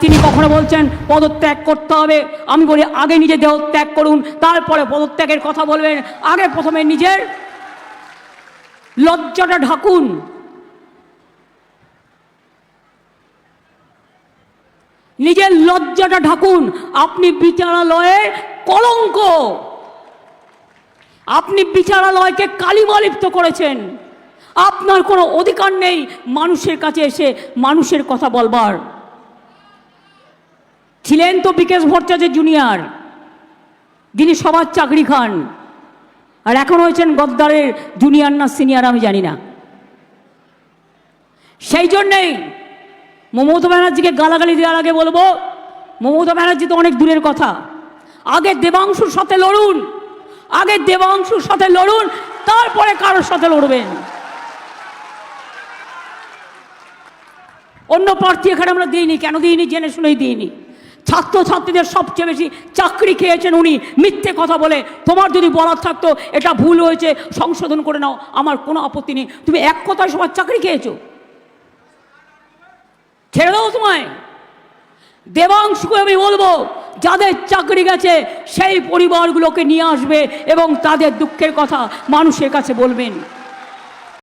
তিনি কখনো বলছেন, পদত্যাগ করতে হবে। আমি বলি, আগে নিজে দেহ ত্যাগ করুন, তারপরে পদত্যাগের কথা বলবেন। আগে প্রথমে নিজের লজ্জাটা ঢাকুন। নিজের লজ্জাটা ঢাকুন। আপনি বিচারালয়ের কলঙ্ক। আপনি বিচারালয়কে কালিমালিপ্ত করেছেন। আপনার কোনো অধিকার নেই মানুষের কাছে এসে মানুষের কথা বলবার। ছিলেন তো বিকেশ ভট্টাচার্য জুনিয়র যিনি সবার চাকরি খান, আর এখন হয়েছেন গদ্দারের জুনিয়র না সিনিয়র আমি জানি না। সেই জন্যেই মমতা ব্যানার্জিকে গালাগালি দেওয়ার আগে বলব, মমতা ব্যানার্জি তো অনেক দূরের কথা। আগে দেবাংশুর সাথে লড়ুন, আগে দেবাংশুর সাথে লড়ুন, তারপরে কারোর সাথে লড়বেন। অন্য প্রার্থী এখানে আমরা দিইনি, কেন দিইনি? জেনে শুনেই দিইনি। ছাত্রছাত্রীদের সবচেয়ে বেশি চাকরি খেয়েছেন উনি। মিথ্যে কথা বলে। তোমার যদি বলার থাকতো, এটা ভুল হয়েছে, সংশোধন করে নাও, আমার কোনো আপত্তি নেই। তুমি এক কথায় সবার চাকরি খেয়েছো। ছেড়ে দাও তোমায়। দেবাংশকে আমি বলব, যাদের চাকরি গেছে, সেই পরিবারগুলোকে নিয়ে আসবে এবং তাদের দুঃখের কথা মানুষের কাছে বলবেন।